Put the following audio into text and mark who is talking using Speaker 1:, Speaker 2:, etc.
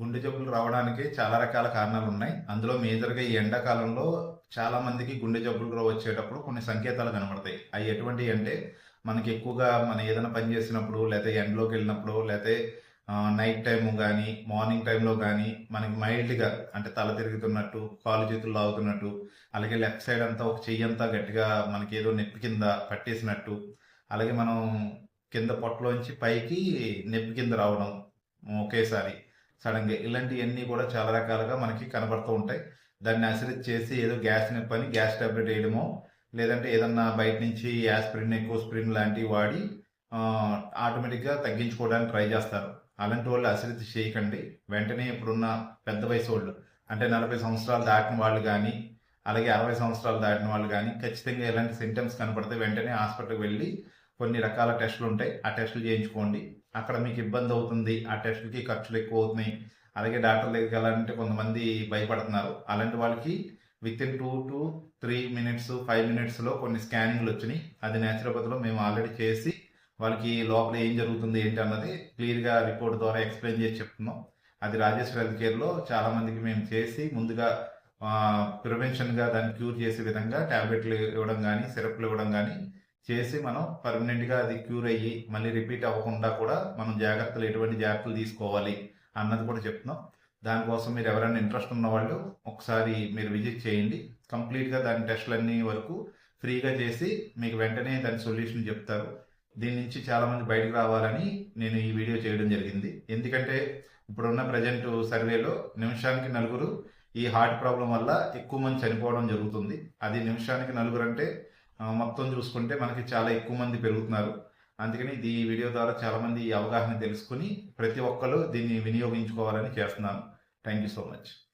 Speaker 1: గుండె జబ్బులు రావడానికి చాలా రకాల కారణాలు ఉన్నాయి. అందులో మేజర్గా ఈ ఎండాకాలంలో చాలా మందికి గుండె జబ్బులు వచ్చేటప్పుడు కొన్ని సంకేతాలు కనబడతాయి. అవి ఎటువంటి అంటే మనకి ఎక్కువగా మనం ఏదైనా పని చేసినప్పుడు లేకపోతే ఎండలోకి వెళ్ళినప్పుడు లేకపోతే నైట్ టైం కానీ మార్నింగ్ టైంలో కానీ మనకి మైల్డ్గా అంటే తల తిరుగుతున్నట్టు కాలు చేతులు లాగుతున్నట్టు అలాగే లెఫ్ట్ సైడ్ అంతా ఒక చెయ్యి అంతా గట్టిగా మనకి ఏదో నొప్పి కింద పట్టేసినట్టు అలాగే మనం కింద పొట్టలోంచి పైకి నొప్పి కింద రావడం ఒకేసారి. సడన్గా ఇలాంటివన్నీ కూడా చాలా రకాలుగా మనకి కనబడుతూ ఉంటాయి. దాన్ని అసిరిట్ చేసి ఏదో గ్యాస్ నొప్పి గ్యాస్ టాబ్లెట్ వేయడమో లేదంటే ఏదన్నా బయట నుంచి యాస్ప్రిన్ ఎక్కువ స్ప్రిన్ లాంటివి వాడి ఆటోమేటిక్గా తగ్గించుకోవడానికి ట్రై చేస్తారు. అలాంటి వాళ్ళు అశ్రద్ధ చేయకండి. వెంటనే ఇప్పుడున్న పెద్ద వయసు వాళ్ళు అంటే నలభై సంవత్సరాలు దాటిన వాళ్ళు కానీ అలాగే అరవై సంవత్సరాలు దాటిన వాళ్ళు కానీ ఖచ్చితంగా ఎలాంటి సింటమ్స్ కనపడితే వెంటనే హాస్పిటల్కి వెళ్ళి కొన్ని రకాల టెస్టులు ఉంటాయి. ఆ టెస్టులు చేయించుకోండి. అక్కడ మీకు ఇబ్బంది అవుతుంది. ఆ టెస్టులకి ఖర్చులు ఎక్కువ అవుతున్నాయి అలాగే డాక్టర్ దగ్గరికి వెళ్ళాలంటే కొంతమంది భయపడుతున్నారు. అలాంటి వాళ్ళకి within two to three minutes five మినిట్స్లో కొన్ని స్కానింగ్లు వచ్చినాయి. అది నేచురోపతిలో మేము ఆల్రెడీ చేసి వాళ్ళకి లోపల ఏం జరుగుతుంది ఏంటి అన్నది క్లియర్గా రిపోర్ట్ ద్వారా ఎక్స్ప్లెయిన్ చేసి చెప్తున్నాం. అది రాజేశ్వర హెల్త్ కేర్లో చాలా మందికి మేము చేసి ముందుగా ప్రివెన్షన్గా దాన్ని క్యూర్ చేసే విధంగా ట్యాబ్లెట్లు ఇవ్వడం కానీ సిరప్లు ఇవ్వడం కానీ చేసి మనం పర్మనెంట్గా అది క్యూర్ అయ్యి మళ్ళీ రిపీట్ అవ్వకుండా కూడా మనం జాగ్రత్తలు ఎటువంటి జాగ్రత్తలు తీసుకోవాలి అన్నది కూడా చెప్తున్నాం. దానికోసం మీరు ఎవరైనా ఇంట్రెస్ట్ ఉన్న వాళ్ళు ఒకసారి మీరు విజిట్ చేయండి. కంప్లీట్గా దాని టెస్ట్లన్నీ వరకు ఫ్రీగా చేసి మీకు వెంటనే దాని సొల్యూషన్ చెప్తారు. దీని నుంచి చాలామంది బయటకు రావాలని నేను ఈ వీడియో చేయడం జరిగింది. ఎందుకంటే ఇప్పుడున్న ప్రజెంట్ సర్వేలో నిమిషానికి నలుగురు ఈ హార్ట్ ప్రాబ్లం వల్ల ఎక్కువ మంది చనిపోవడం జరుగుతుంది. అది నిమిషానికి నలుగురు అంటే మొత్తం చూసుకుంటే మనకి చాలా ఎక్కువ మంది పెరుగుతున్నారు. అందుకని ఈ వీడియో ద్వారా చాలామంది ఈ అవగాహన తెలుసుకుని ప్రతి ఒక్కరు దీన్ని వినియోగించుకోవాలని చేస్తున్నాను. Thank you so much